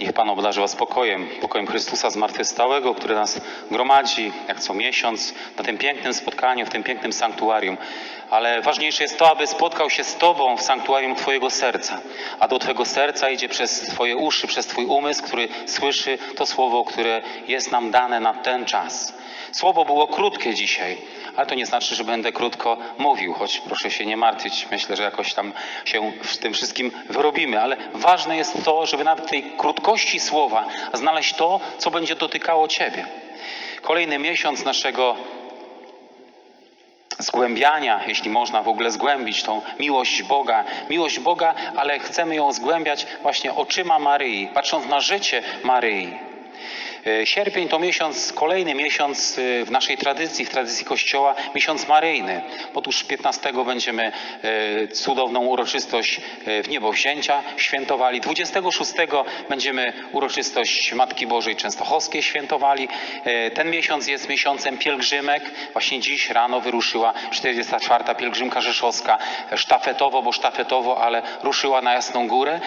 Niech Pan obdarzy Was pokojem, pokojem Chrystusa zmartwychwstałego, który nas gromadzi jak co miesiąc na tym pięknym spotkaniu, w tym pięknym sanktuarium. Ale ważniejsze jest to, aby spotkał się z Tobą w sanktuarium Twojego serca. A do Twojego serca idzie przez Twoje uszy, przez Twój umysł, który słyszy to słowo, które jest nam dane na ten czas. Słowo było krótkie dzisiaj, ale to nie znaczy, że będę krótko mówił, choć proszę się nie martwić. Myślę, że jakoś tam się w tym wszystkim wyrobimy, ale ważne jest to, żeby nawet w tej krótkości słowa znaleźć to, co będzie dotykało Ciebie. Kolejny miesiąc naszego zgłębiania, jeśli można w ogóle zgłębić tą miłość Boga. Miłość Boga, ale chcemy ją zgłębiać właśnie oczyma Maryi, patrząc na życie Maryi. E, Sierpień to miesiąc, kolejny miesiąc e, w naszej tradycji, w tradycji Kościoła, miesiąc maryjny. Otóż 15 będziemy e, cudowną uroczystość w niebowzięcia świętowali. 26 będziemy uroczystość Matki Bożej Częstochowskiej świętowali. Ten miesiąc jest miesiącem pielgrzymek. Właśnie dziś rano wyruszyła 44. pielgrzymka rzeszowska sztafetowo, bo sztafetowo, ale ruszyła na Jasną Górę.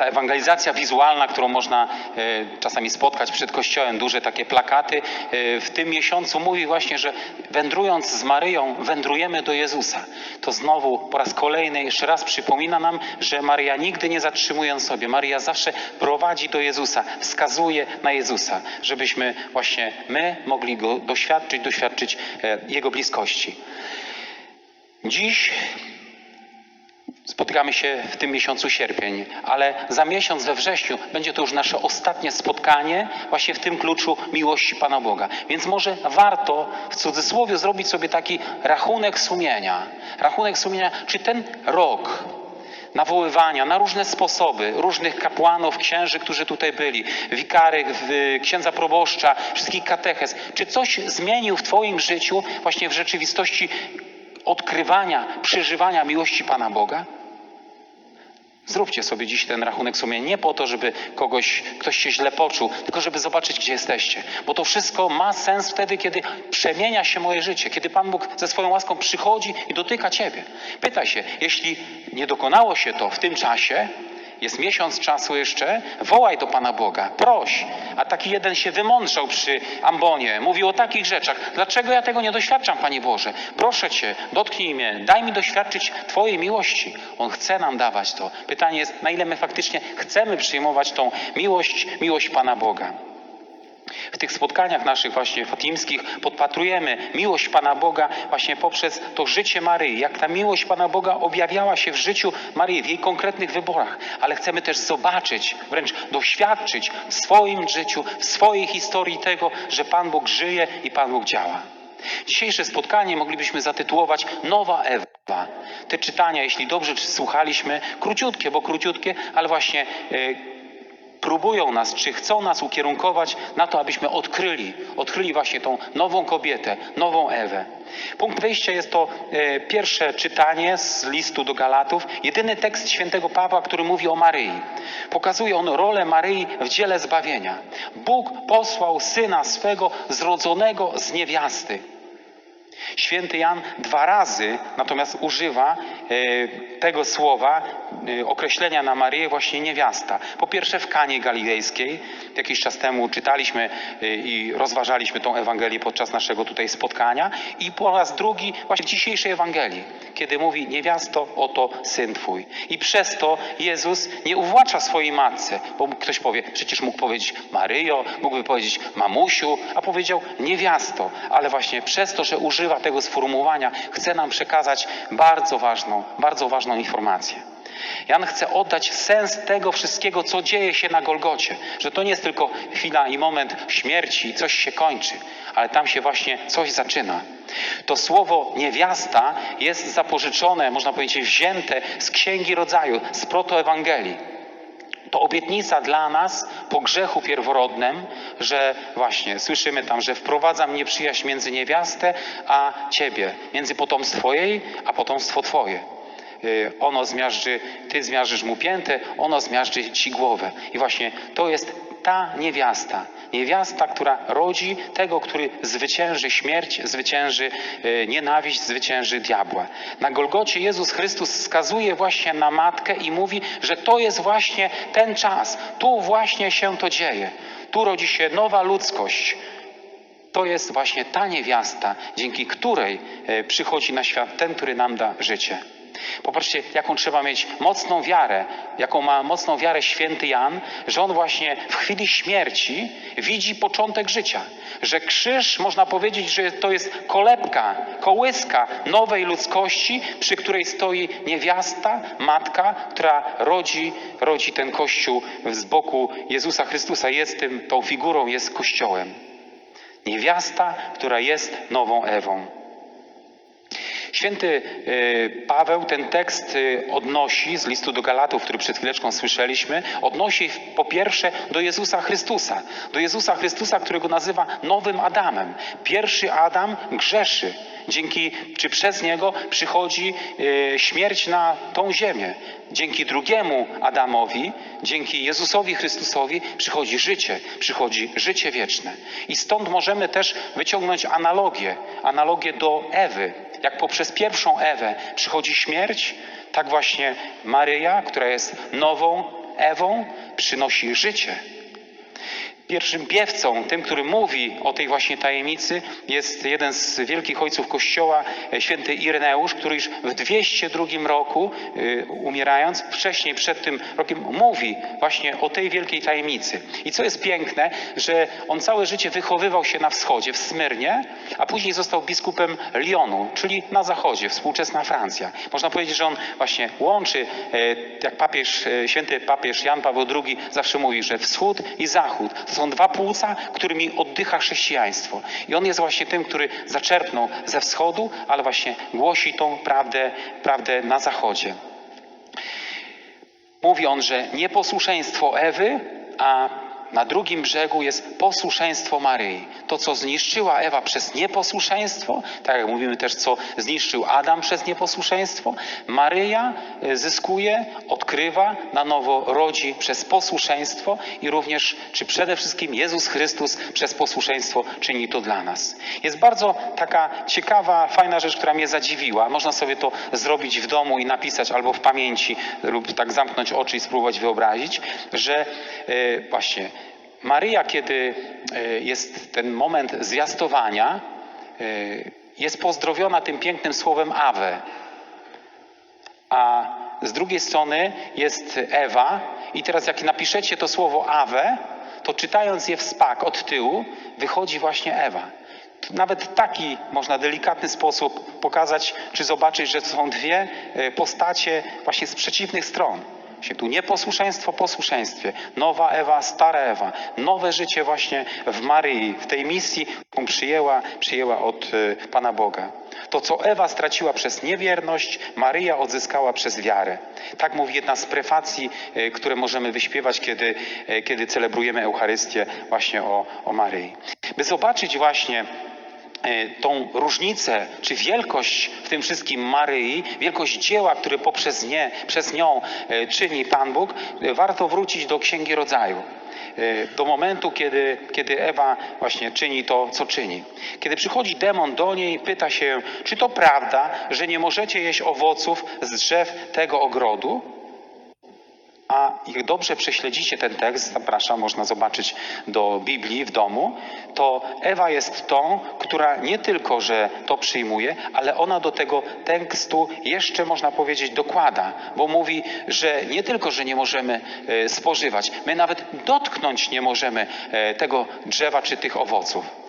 Ta ewangelizacja wizualna, którą można e, czasami spotkać przed kościołem, duże takie plakaty, e, w tym miesiącu mówi właśnie, że wędrując z Maryją, wędrujemy do Jezusa. To znowu po raz kolejny jeszcze raz przypomina nam, że Maryja nigdy nie zatrzymuje sobie. Maryja zawsze prowadzi do Jezusa, wskazuje na Jezusa, żebyśmy właśnie my mogli go doświadczyć, doświadczyć e, Jego bliskości. Dziś Spotykamy się w tym miesiącu sierpień, ale za miesiąc we wrześniu będzie to już nasze ostatnie spotkanie właśnie w tym kluczu miłości Pana Boga. Więc może warto w cudzysłowie zrobić sobie taki rachunek sumienia. Rachunek sumienia, czy ten rok nawoływania na różne sposoby, różnych kapłanów, księży, którzy tutaj byli, wikary, księdza proboszcza, wszystkich katechez, czy coś zmienił w Twoim życiu właśnie w rzeczywistości odkrywania, przeżywania miłości Pana Boga? Zróbcie sobie dziś ten rachunek sumienia nie po to, żeby kogoś, ktoś się źle poczuł, tylko żeby zobaczyć, gdzie jesteście. Bo to wszystko ma sens wtedy, kiedy przemienia się moje życie, kiedy Pan Bóg ze swoją łaską przychodzi i dotyka Ciebie. Pytaj się, jeśli nie dokonało się to w tym czasie, jest miesiąc czasu jeszcze, wołaj do Pana Boga, proś. A taki jeden się wymądrzał przy ambonie, mówił o takich rzeczach. Dlaczego ja tego nie doświadczam, Panie Boże? Proszę Cię, dotknij mnie, daj mi doświadczyć Twojej miłości. On chce nam dawać to. Pytanie jest, na ile my faktycznie chcemy przyjmować tą miłość, miłość Pana Boga. W tych spotkaniach naszych właśnie fatimskich podpatrujemy miłość Pana Boga właśnie poprzez to życie Maryi, jak ta miłość Pana Boga objawiała się w życiu Maryi, w jej konkretnych wyborach, ale chcemy też zobaczyć, wręcz doświadczyć w swoim życiu, w swojej historii tego, że Pan Bóg żyje i Pan Bóg działa. Dzisiejsze spotkanie moglibyśmy zatytułować Nowa Ewa. Te czytania, jeśli dobrze słuchaliśmy, króciutkie, bo króciutkie, ale właśnie e, próbują nas, czy chcą nas ukierunkować na to, abyśmy odkryli, odkryli właśnie tą nową kobietę, nową Ewę. Punkt wyjścia jest to e, pierwsze czytanie z listu do Galatów, jedyny tekst świętego Pawła, który mówi o Maryi. Pokazuje on rolę Maryi w dziele zbawienia. Bóg posłał syna swego zrodzonego z niewiasty. Święty Jan dwa razy natomiast używa e, tego słowa, e, określenia na Maryję właśnie niewiasta. Po pierwsze w Kanie Galilejskiej, jakiś czas temu czytaliśmy e, i rozważaliśmy tą Ewangelię podczas naszego tutaj spotkania i po raz drugi właśnie w dzisiejszej Ewangelii, kiedy mówi niewiasto, oto syn twój. I przez to Jezus nie uwłacza swojej matce, bo ktoś powie, przecież mógł powiedzieć Maryjo, mógłby powiedzieć mamusiu, a powiedział niewiasto, ale właśnie przez to, że używa tego sformułowania, chce nam przekazać bardzo ważną, bardzo ważną informację. Jan chce oddać sens tego wszystkiego, co dzieje się na Golgocie. Że to nie jest tylko chwila i moment śmierci i coś się kończy, ale tam się właśnie coś zaczyna. To słowo niewiasta jest zapożyczone, można powiedzieć, wzięte z Księgi Rodzaju, z protoewangelii. To obietnica dla nas po grzechu pierworodnym, że właśnie słyszymy tam, że wprowadzam nieprzyjaźń między niewiastę a ciebie, między potomstwo jej a potomstwo twoje. Y, Ono zmiażdży, ty zmiażdżysz mu piętę, ono zmiażdży ci głowę. I właśnie to jest ta niewiasta. Niewiasta, która rodzi tego, który zwycięży śmierć, zwycięży e, nienawiść, zwycięży diabła. Na Golgocie Jezus Chrystus wskazuje właśnie na matkę i mówi, że to jest właśnie ten czas. Tu właśnie się to dzieje. Tu rodzi się nowa ludzkość. To jest właśnie ta niewiasta, dzięki której e, przychodzi na świat ten, który nam da życie. Popatrzcie, jaką trzeba mieć mocną wiarę, jaką ma mocną wiarę święty Jan, że on właśnie w chwili śmierci widzi początek życia. Że krzyż, można powiedzieć, że to jest kolebka, kołyska nowej ludzkości, przy której stoi niewiasta, matka, która rodzi, rodzi ten kościół z boku Jezusa Chrystusa. Jest tym, tą figurą, jest kościołem. Niewiasta, która jest nową Ewą. Święty y, Paweł ten tekst y, odnosi z listu do Galatów, który przed chwileczką słyszeliśmy, odnosi po pierwsze do Jezusa Chrystusa. Do Jezusa Chrystusa, którego nazywa nowym Adamem. Pierwszy Adam grzeszy. Dzięki, czy przez niego przychodzi y, śmierć na tą ziemię. Dzięki drugiemu Adamowi, dzięki Jezusowi Chrystusowi przychodzi życie, przychodzi życie wieczne. I stąd możemy też wyciągnąć analogię, analogię do Ewy. Jak poprzez pierwszą Ewę przychodzi śmierć, tak właśnie Maryja, która jest nową Ewą, przynosi życie. Pierwszym piewcą, tym, który mówi o tej właśnie tajemnicy, jest jeden z wielkich ojców Kościoła, e, święty Ireneusz, który już w 202 roku, y, umierając, wcześniej przed tym rokiem, mówi właśnie o tej wielkiej tajemnicy. I co jest piękne, że on całe życie wychowywał się na wschodzie, w Smyrnie, a później został biskupem Lyonu, czyli na zachodzie, współczesna Francja. Można powiedzieć, że on właśnie łączy, e, jak papież, e, święty papież Jan Paweł II zawsze mówi, że wschód i zachód są dwa płuca, którymi oddycha chrześcijaństwo. I on jest właśnie tym, który zaczerpnął ze wschodu, ale właśnie głosi tą prawdę, prawdę na zachodzie. Mówi on, że nieposłuszeństwo Ewy, a na drugim brzegu jest posłuszeństwo Maryi. To, co zniszczyła Ewa przez nieposłuszeństwo, tak jak mówimy też, co zniszczył Adam przez nieposłuszeństwo, Maryja y, zyskuje, odkrywa, na nowo rodzi przez posłuszeństwo i również, czy przede wszystkim Jezus Chrystus przez posłuszeństwo czyni to dla nas. Jest bardzo taka ciekawa, fajna rzecz, która mnie zadziwiła. Można sobie to zrobić w domu i napisać albo w pamięci lub tak zamknąć oczy i spróbować wyobrazić, że y, właśnie Maryja, kiedy y, jest ten moment zwiastowania, y, jest pozdrowiona tym pięknym słowem Awe. A z drugiej strony jest Ewa i teraz jak napiszecie to słowo Awe, to czytając je w spak od tyłu, wychodzi właśnie Ewa. Nawet taki można delikatny sposób pokazać, czy zobaczyć, że są dwie e, postacie właśnie z przeciwnych stron. Się tu nieposłuszeństwo posłuszeństwie. Nowa Ewa, stara Ewa. Nowe życie właśnie w Maryi, w tej misji, którą przyjęła, przyjęła od e, Pana Boga. To, co Ewa straciła przez niewierność, Maryja odzyskała przez wiarę. Tak mówi jedna z prefacji, e, które możemy wyśpiewać, kiedy, e, kiedy celebrujemy Eucharystię właśnie o, o Maryi. By zobaczyć właśnie tą różnicę, czy wielkość w tym wszystkim Maryi, wielkość dzieła, które poprzez nie, przez nią e, czyni Pan Bóg, e, warto wrócić do Księgi Rodzaju. E, Do momentu, kiedy, kiedy Ewa właśnie czyni to, co czyni. Kiedy przychodzi demon do niej, pyta się, czy to prawda, że nie możecie jeść owoców z drzew tego ogrodu? A jak dobrze prześledzicie ten tekst, zapraszam, można zobaczyć do Biblii w domu, to Ewa jest tą, która nie tylko, że to przyjmuje, ale ona do tego tekstu jeszcze, można powiedzieć, dokłada, bo mówi, że nie tylko, że nie możemy e, spożywać, my nawet dotknąć nie możemy e, tego drzewa czy tych owoców.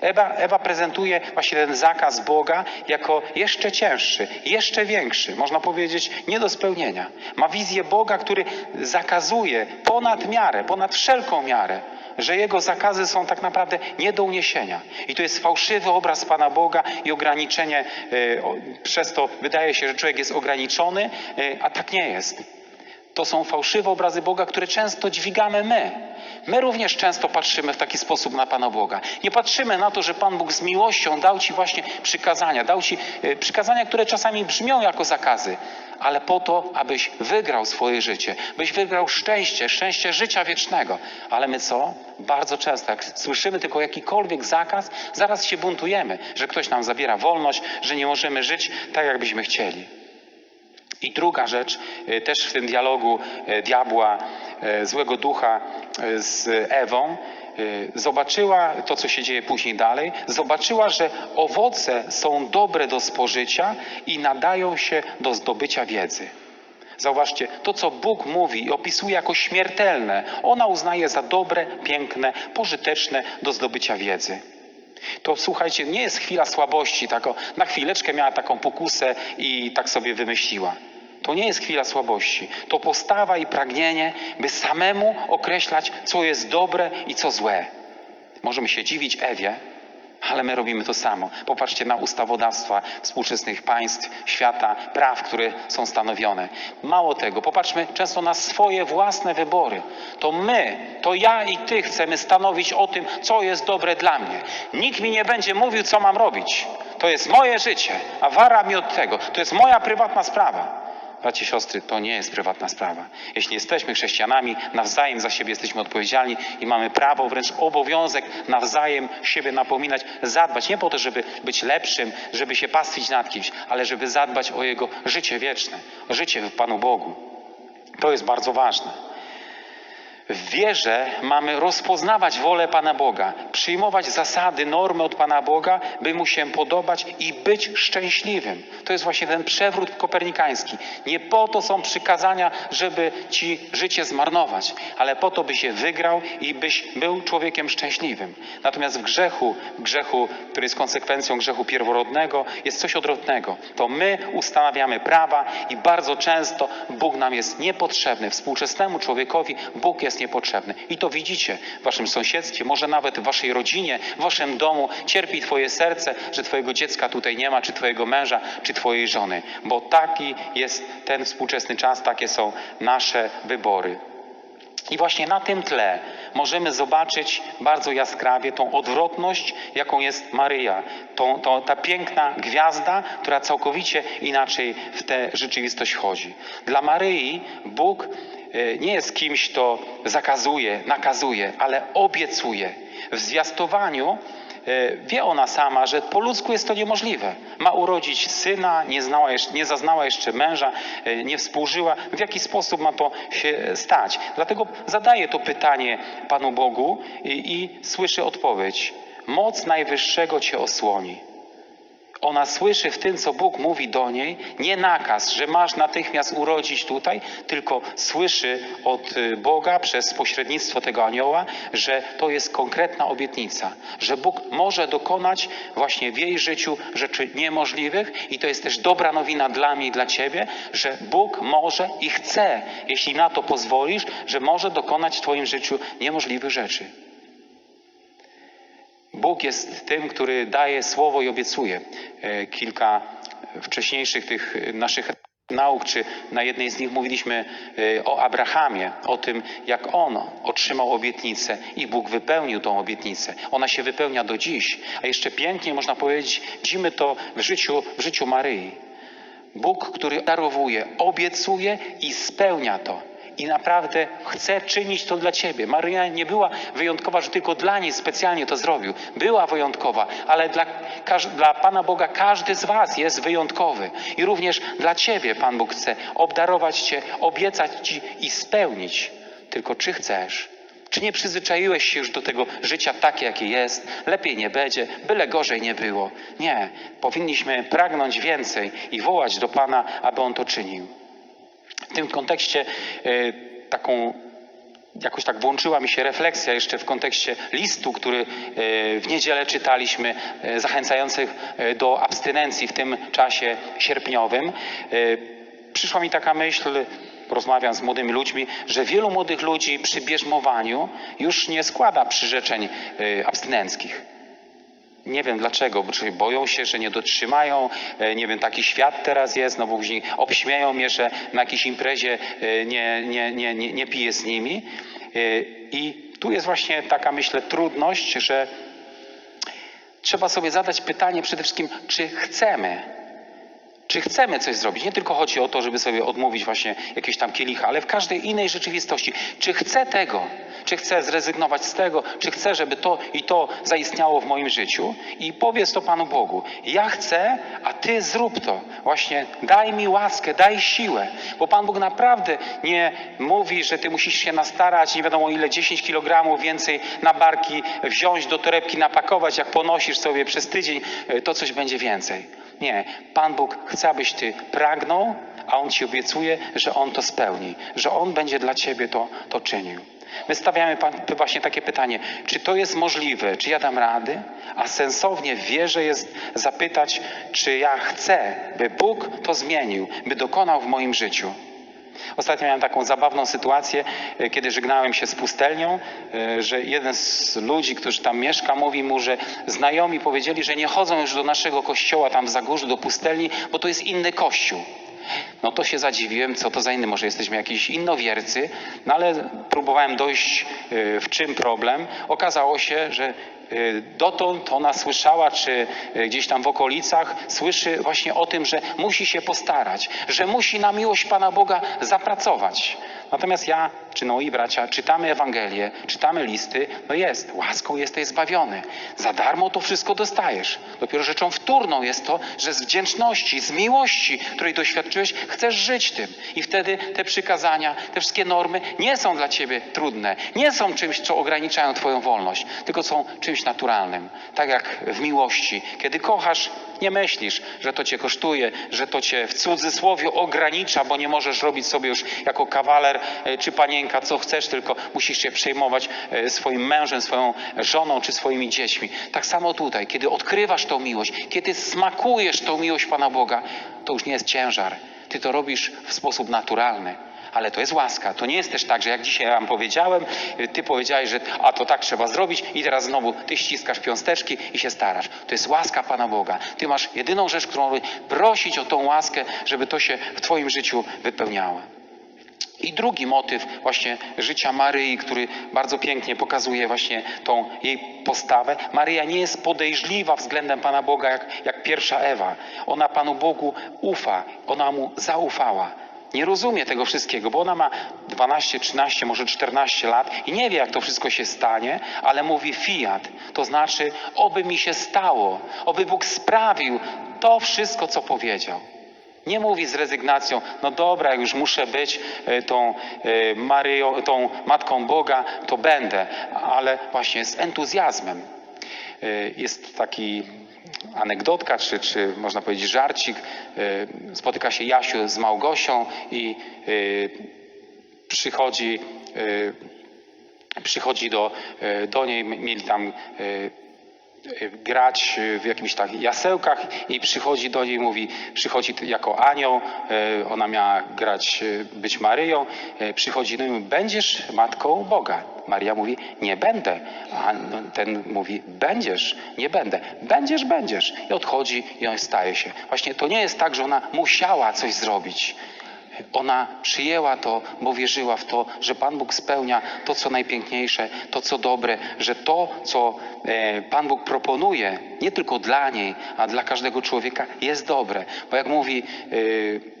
Ewa, Ewa prezentuje właśnie ten zakaz Boga jako jeszcze cięższy, jeszcze większy, można powiedzieć nie do spełnienia. Ma wizję Boga, który zakazuje ponad miarę, ponad wszelką miarę, że jego zakazy są tak naprawdę nie do uniesienia. I to jest fałszywy obraz Pana Boga i ograniczenie, e, przez to wydaje się, że człowiek jest ograniczony, e, a tak nie jest. To są fałszywe obrazy Boga, które często dźwigamy my. My również często patrzymy w taki sposób na Pana Boga. Nie patrzymy na to, że Pan Bóg z miłością dał Ci właśnie przykazania, dał Ci e, przykazania, które czasami brzmią jako zakazy, ale po to, abyś wygrał swoje życie, byś wygrał szczęście, szczęście życia wiecznego. Ale my co? Bardzo często, jak słyszymy tylko jakikolwiek zakaz, zaraz się buntujemy, że ktoś nam zabiera wolność, że nie możemy żyć tak, jakbyśmy chcieli. I druga rzecz, y, też w tym dialogu y, diabła, y, złego ducha z Ewą, zobaczyła to, co się dzieje później dalej, zobaczyła, że owoce są dobre do spożycia i nadają się do zdobycia wiedzy. Zauważcie, to co Bóg mówi i opisuje jako śmiertelne, ona uznaje za dobre, piękne, pożyteczne do zdobycia wiedzy. To słuchajcie, nie jest chwila słabości, tako, na chwileczkę miała taką pokusę i tak sobie wymyśliła. To nie jest chwila słabości. To postawa i pragnienie, by samemu określać, co jest dobre i co złe. Możemy się dziwić Ewie, ale my robimy to samo. Popatrzcie na ustawodawstwa współczesnych państw, świata, praw, które są stanowione. Mało tego, popatrzmy często na swoje własne wybory. To my, to ja i ty chcemy stanowić o tym, co jest dobre dla mnie. Nikt mi nie będzie mówił, co mam robić. To jest moje życie, a wara mi od tego. To jest moja prywatna sprawa. Bracie, siostry, to nie jest prywatna sprawa. Jeśli jesteśmy chrześcijanami, nawzajem za siebie jesteśmy odpowiedzialni i mamy prawo, wręcz obowiązek nawzajem siebie napominać, zadbać. Nie po to, żeby być lepszym, żeby się pastwić nad kimś, ale żeby zadbać o jego życie wieczne, życie w Panu Bogu. To jest bardzo ważne. W wierze mamy rozpoznawać wolę Pana Boga, przyjmować zasady, normy od Pana Boga, by Mu się podobać i być szczęśliwym. To jest właśnie ten przewrót kopernikański. Nie po to są przykazania, żeby Ci życie zmarnować, ale po to, byś je wygrał i byś był człowiekiem szczęśliwym. Natomiast w grzechu, w grzechu, który jest konsekwencją grzechu pierworodnego, jest coś odwrotnego. To my ustanawiamy prawa i bardzo często Bóg nam jest niepotrzebny. Współczesnemu człowiekowi Bóg jest niepotrzebny. I to widzicie w waszym sąsiedztwie, może nawet w waszej rodzinie, w waszym domu. Cierpi twoje serce, że twojego dziecka tutaj nie ma, czy twojego męża, czy twojej żony. Bo taki jest ten współczesny czas, takie są nasze wybory. I właśnie na tym tle możemy zobaczyć bardzo jaskrawie tą odwrotność, jaką jest Maryja. Tą, tą, ta piękna gwiazda, która całkowicie inaczej w tę rzeczywistość chodzi. Dla Maryi Bóg e, nie jest kimś, kto zakazuje, nakazuje, ale obiecuje. W zwiastowaniu wie ona sama, że po ludzku jest to niemożliwe. Ma urodzić syna, nie, znała nie zaznała jeszcze męża, e, nie współżyła. W jaki sposób ma to się stać? Dlatego zadaje to pytanie Panu Bogu i, i słyszy odpowiedź. Moc Najwyższego cię osłoni. Ona słyszy w tym, co Bóg mówi do niej, nie nakaz, że masz natychmiast urodzić tutaj, tylko słyszy od y, Boga przez pośrednictwo tego anioła, że to jest konkretna obietnica, że Bóg może dokonać właśnie w jej życiu rzeczy niemożliwych i to jest też dobra nowina dla mnie i dla ciebie, że Bóg może i chce, jeśli na to pozwolisz, że może dokonać w twoim życiu niemożliwych rzeczy. Bóg jest tym, który daje słowo i obiecuje. E, Kilka wcześniejszych tych naszych nauk, czy na jednej z nich mówiliśmy e, o Abrahamie, o tym, jak on otrzymał obietnicę i Bóg wypełnił tą obietnicę. Ona się wypełnia do dziś, a jeszcze piękniej można powiedzieć, widzimy to w życiu, w życiu Maryi. Bóg, który darowuje, obiecuje i spełnia to. I naprawdę chce czynić to dla Ciebie. Maryja nie była wyjątkowa, że tylko dla niej specjalnie to zrobił. Była wyjątkowa, ale dla, dla Pana Boga każdy z Was jest wyjątkowy. I również dla Ciebie Pan Bóg chce obdarować Cię, obiecać Ci i spełnić. Tylko czy chcesz? Czy nie przyzwyczaiłeś się już do tego życia takie, jakie jest? Lepiej nie będzie, byle gorzej nie było. Nie, powinniśmy pragnąć więcej i wołać do Pana, aby On to czynił. Tym kontekście e, taką jakoś tak włączyła mi się refleksja jeszcze w kontekście listu, który e, w niedzielę czytaliśmy, e, zachęcających do abstynencji w tym czasie sierpniowym. Przyszła mi taka myśl, rozmawiam z młodymi ludźmi, że wielu młodych ludzi przy bierzmowaniu już nie składa przyrzeczeń abstynenckich. Nie wiem dlaczego, bo boją się, że nie dotrzymają, e, nie wiem, taki świat teraz jest, no bo później obśmieją mnie, że na jakiejś imprezie e, nie, nie, nie, nie, nie piję z nimi. E, I tu jest właśnie taka, myślę, trudność, że trzeba sobie zadać pytanie przede wszystkim, czy chcemy czy chcemy coś zrobić? Nie tylko chodzi o to, żeby sobie odmówić właśnie jakieś tam kielicha, ale w każdej innej rzeczywistości. Czy chcę tego? Czy chcę zrezygnować z tego? Czy chcę, żeby to i to zaistniało w moim życiu? I powiedz to Panu Bogu. Ja chcę, a Ty zrób to. Właśnie daj mi łaskę, daj siłę. Bo Pan Bóg naprawdę nie mówi, że Ty musisz się nastarać, nie wiadomo ile, 10 kg więcej na barki wziąć, do torebki napakować. Jak ponosisz sobie przez tydzień, e, to coś będzie więcej. Nie, Pan Bóg chce, abyś ty pragnął, a On ci obiecuje, że On to spełni, że On będzie dla ciebie to, to czynił. My stawiamy pan, właśnie takie pytanie, czy to jest możliwe, czy ja dam rady? A sensownie w wierze jest zapytać, czy ja chcę, by Bóg to zmienił, by dokonał w moim życiu. Ostatnio miałem taką zabawną sytuację, e, kiedy żegnałem się z pustelnią, e, że jeden z ludzi, którzy tam mieszka, mówi mu, że znajomi powiedzieli, że nie chodzą już do naszego kościoła tam w Zagórzu, do pustelni, bo to jest inny kościół. No to się zadziwiłem, co to za inny, może jesteśmy jakiś innowiercy, no ale próbowałem dojść, e, w czym problem. Okazało się, że dotąd ona słyszała, czy e, gdzieś tam w okolicach, słyszy właśnie o tym, że musi się postarać, że musi na miłość Pana Boga zapracować. Natomiast ja, czy no i bracia, czytamy Ewangelię, czytamy listy, no jest, łaską jesteś zbawiony. Za darmo to wszystko dostajesz. Dopiero rzeczą wtórną jest to, że z wdzięczności, z miłości, której doświadczyłeś, chcesz żyć tym. I wtedy te przykazania, te wszystkie normy nie są dla ciebie trudne, nie są czymś, co ograniczają twoją wolność, tylko są czymś naturalnym. Tak jak w miłości. Kiedy kochasz, nie myślisz, że to cię kosztuje, że to cię w cudzysłowie ogranicza, bo nie możesz robić sobie już jako kawaler e, czy panienka, co chcesz, tylko musisz się przejmować e, swoim mężem, swoją żoną czy swoimi dziećmi. Tak samo tutaj, kiedy odkrywasz tą miłość, kiedy smakujesz tą miłość Pana Boga, to już nie jest ciężar. Ty to robisz w sposób naturalny. Ale to jest łaska. To nie jest też tak, że jak dzisiaj wam powiedziałem, ty powiedziałeś, że a to tak trzeba zrobić i teraz znowu ty ściskasz piąsteczki i się starasz. To jest łaska Pana Boga. Ty masz jedyną rzecz, którą prosić o tą łaskę, żeby to się w twoim życiu wypełniało. I drugi motyw właśnie życia Maryi, który bardzo pięknie pokazuje właśnie tą jej postawę. Maryja nie jest podejrzliwa względem Pana Boga jak, jak pierwsza Ewa. Ona Panu Bogu ufa, ona mu zaufała. Nie rozumie tego wszystkiego, bo ona ma 12, 13, może 14 lat i nie wie, jak to wszystko się stanie, ale mówi fiat. To znaczy, oby mi się stało, oby Bóg sprawił to wszystko, co powiedział. Nie mówi z rezygnacją, no dobra, już muszę być e, tą e, Maryją, tą Matką Boga, to będę, ale właśnie z entuzjazmem. E, Jest taki anegdotka, czy, czy można powiedzieć żarcik. E, Spotyka się Jasiu z Małgosią i e, przychodzi, przychodzi do, do niej, mieli tam grać w jakimś tak jasełkach i przychodzi do niej, mówi, przychodzi jako anioł, e, ona miała grać, e, być Maryją, e, przychodzi do niej, będziesz matką Boga. Maria mówi, nie będę. A ten mówi, będziesz, nie będę. Będziesz, będziesz. I odchodzi i on staje się. Właśnie to nie jest tak, że ona musiała coś zrobić. Ona przyjęła to, bo wierzyła w to, że Pan Bóg spełnia to, co najpiękniejsze, to, co dobre, że to, co e, Pan Bóg proponuje, nie tylko dla niej, a dla każdego człowieka, jest dobre. Bo jak mówi e,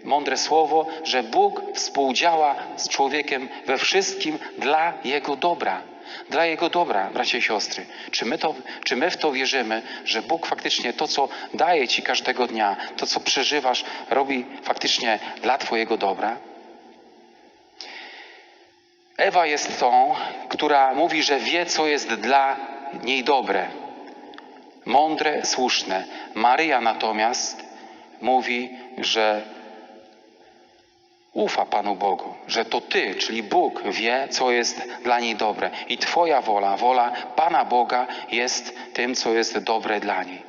mądre słowo, że Bóg współdziała z człowiekiem we wszystkim dla jego dobra. Dla Jego dobra, bracia i siostry. Czy my, to, czy my w to wierzymy, że Bóg faktycznie to, co daje Ci każdego dnia, to, co przeżywasz, robi faktycznie dla Twojego dobra? Ewa jest tą, która mówi, że wie, co jest dla niej dobre, mądre, słuszne. Maryja natomiast mówi, że ufa Panu Bogu, że to Ty, czyli Bóg wie, co jest dla niej dobre. I Twoja wola, wola Pana Boga jest tym, co jest dobre dla niej.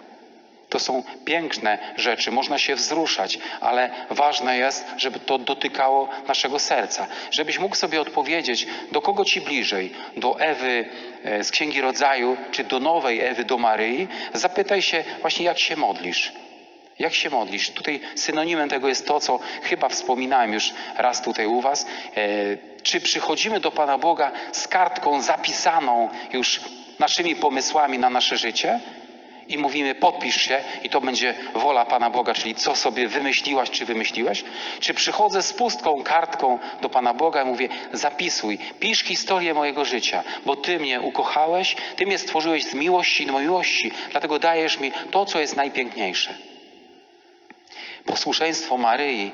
To są piękne rzeczy, można się wzruszać, ale ważne jest, żeby to dotykało naszego serca. Żebyś mógł sobie odpowiedzieć, do kogo ci bliżej, do Ewy e, z Księgi Rodzaju, czy do nowej Ewy, do Maryi. Zapytaj się właśnie, jak się modlisz. Jak się modlisz? Tutaj synonimem tego jest to, co chyba wspominałem już raz tutaj u Was. E, czy przychodzimy do Pana Boga z kartką zapisaną już naszymi pomysłami na nasze życie? I mówimy, podpisz się i to będzie wola Pana Boga, czyli co sobie wymyśliłaś czy wymyśliłeś? Czy przychodzę z pustką kartką do Pana Boga i mówię, zapisuj, pisz historię mojego życia, bo Ty mnie ukochałeś, Ty mnie stworzyłeś z miłości do miłości, dlatego dajesz mi to, co jest najpiękniejsze posłuszeństwo Maryi,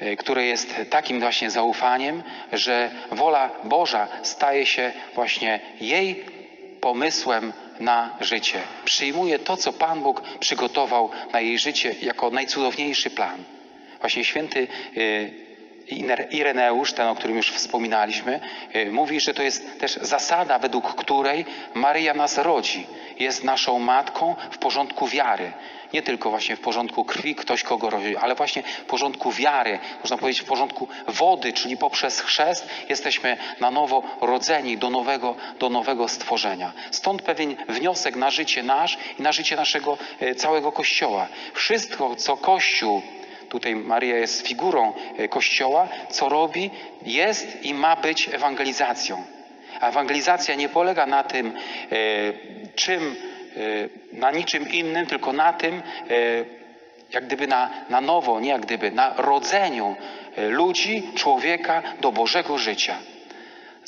e, które jest takim właśnie zaufaniem, że wola Boża staje się właśnie jej pomysłem na życie. Przyjmuje to, co Pan Bóg przygotował na jej życie jako najcudowniejszy plan. Właśnie święty e, Ireneusz, ten, o którym już wspominaliśmy, e, mówi, że to jest też zasada, według której Maryja nas rodzi. Jest naszą matką w porządku wiary. Nie tylko właśnie w porządku krwi ktoś kogo rodzi, ale właśnie w porządku wiary, można powiedzieć w porządku wody, czyli poprzez chrzest jesteśmy na nowo rodzeni do nowego, do nowego stworzenia. Stąd pewien wniosek na życie nasz i na życie naszego e, całego Kościoła. Wszystko, co Kościół tutaj Maria jest figurą e, Kościoła, co robi, jest i ma być ewangelizacją. Ewangelizacja nie polega na tym, e, czym, na niczym innym, tylko na tym, e, jak gdyby na, na nowo, nie jak gdyby, na rodzeniu e, ludzi, człowieka do Bożego życia.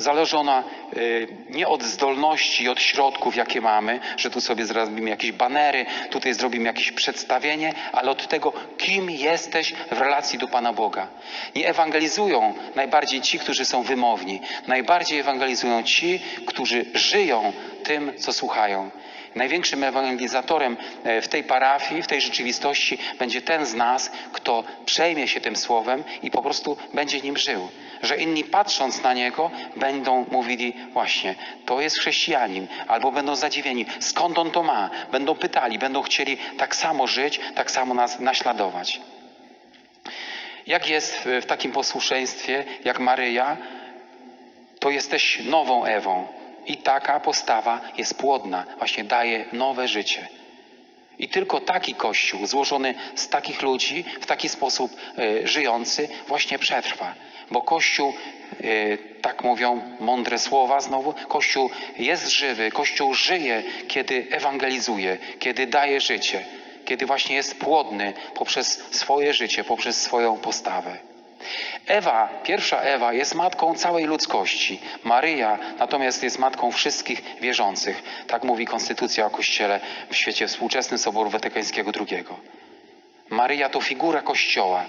Zależy ona y, nie od zdolności i od środków, jakie mamy, że tu sobie zrobimy jakieś banery, tutaj zrobimy jakieś przedstawienie, ale od tego, kim jesteś w relacji do Pana Boga. Nie ewangelizują najbardziej ci, którzy są wymowni. Najbardziej ewangelizują ci, którzy żyją tym, co słuchają. Największym ewangelizatorem e, w tej parafii, w tej rzeczywistości będzie ten z nas, kto przejmie się tym słowem i po prostu będzie nim żył. Że inni patrząc na niego będą mówili właśnie, to jest chrześcijanin, albo będą zadziwieni, skąd on to ma. Będą pytali, będą chcieli tak samo żyć, tak samo nas naśladować. Jak jest w- w takim posłuszeństwie, jak Maryja, to jesteś nową Ewą. I taka postawa jest płodna, właśnie daje nowe życie. I tylko taki kościół, złożony z takich ludzi, w taki sposób e, żyjący, właśnie przetrwa. Bo kościół, e, tak mówią mądre słowa znowu, kościół jest żywy, kościół żyje, kiedy ewangelizuje, kiedy daje życie, kiedy właśnie jest płodny poprzez swoje życie, poprzez swoją postawę. Ewa, pierwsza Ewa jest matką całej ludzkości. Maryja natomiast jest matką wszystkich wierzących. Tak mówi Konstytucja o Kościele w świecie współczesnym Soboru Watykańskiego II. Maryja to figura Kościoła.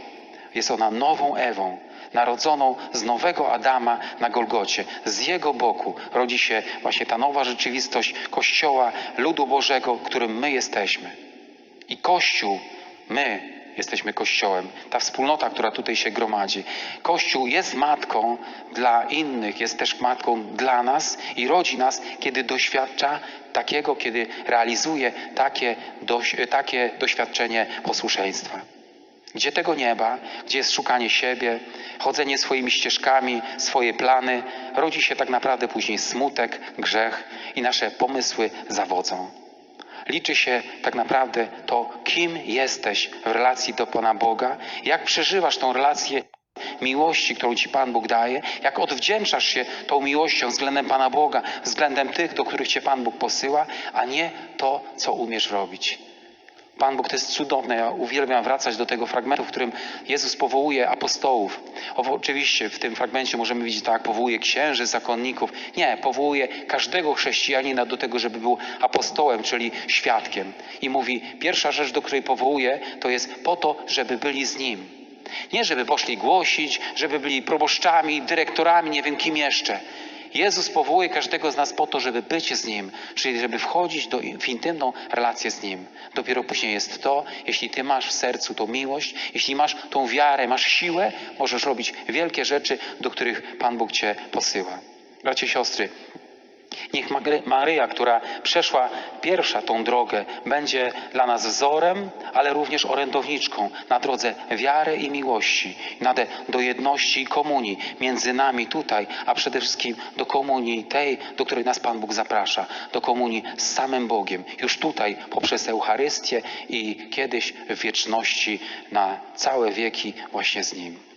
Jest ona nową Ewą, narodzoną z nowego Adama na Golgocie. Z jego boku rodzi się właśnie ta nowa rzeczywistość Kościoła, ludu Bożego, którym my jesteśmy. I Kościół, my jesteśmy Kościołem, ta wspólnota, która tutaj się gromadzi. Kościół jest matką dla innych, jest też matką dla nas i rodzi nas, kiedy doświadcza takiego, kiedy realizuje takie, doś, takie doświadczenie posłuszeństwa. Gdzie tego nieba, gdzie jest szukanie siebie, chodzenie swoimi ścieżkami, swoje plany, rodzi się tak naprawdę później smutek, grzech i nasze pomysły zawodzą. Liczy się tak naprawdę to, kim jesteś w relacji do Pana Boga, jak przeżywasz tą relację miłości, którą Ci Pan Bóg daje, jak odwdzięczasz się tą miłością względem Pana Boga, względem tych, do których Cię Pan Bóg posyła, a nie to, co umiesz robić. Pan Bóg to jest cudowne. Ja uwielbiam wracać do tego fragmentu, w którym Jezus powołuje apostołów. Oczywiście w tym fragmencie możemy widzieć tak, powołuje księży, zakonników. Nie, powołuje każdego chrześcijanina do tego, żeby był apostołem, czyli świadkiem. I mówi, pierwsza rzecz, do której powołuje, to jest po to, żeby byli z Nim. Nie, żeby poszli głosić, żeby byli proboszczami, dyrektorami, nie wiem kim jeszcze. Jezus powołuje każdego z nas po to, żeby być z Nim, czyli żeby wchodzić do, w intymną relację z Nim. Dopiero później jest to, jeśli Ty masz w sercu tą miłość, jeśli masz tą wiarę, masz siłę, możesz robić wielkie rzeczy, do których Pan Bóg Cię posyła. Bracie, siostry, Niech Maryja, która przeszła pierwsza tą drogę, będzie dla nas wzorem, ale również orędowniczką na drodze wiary i miłości, na do jedności i komunii między nami tutaj, a przede wszystkim do komunii tej, do której nas Pan Bóg zaprasza, do komunii z samym Bogiem, już tutaj poprzez Eucharystię i kiedyś w wieczności na całe wieki właśnie z Nim.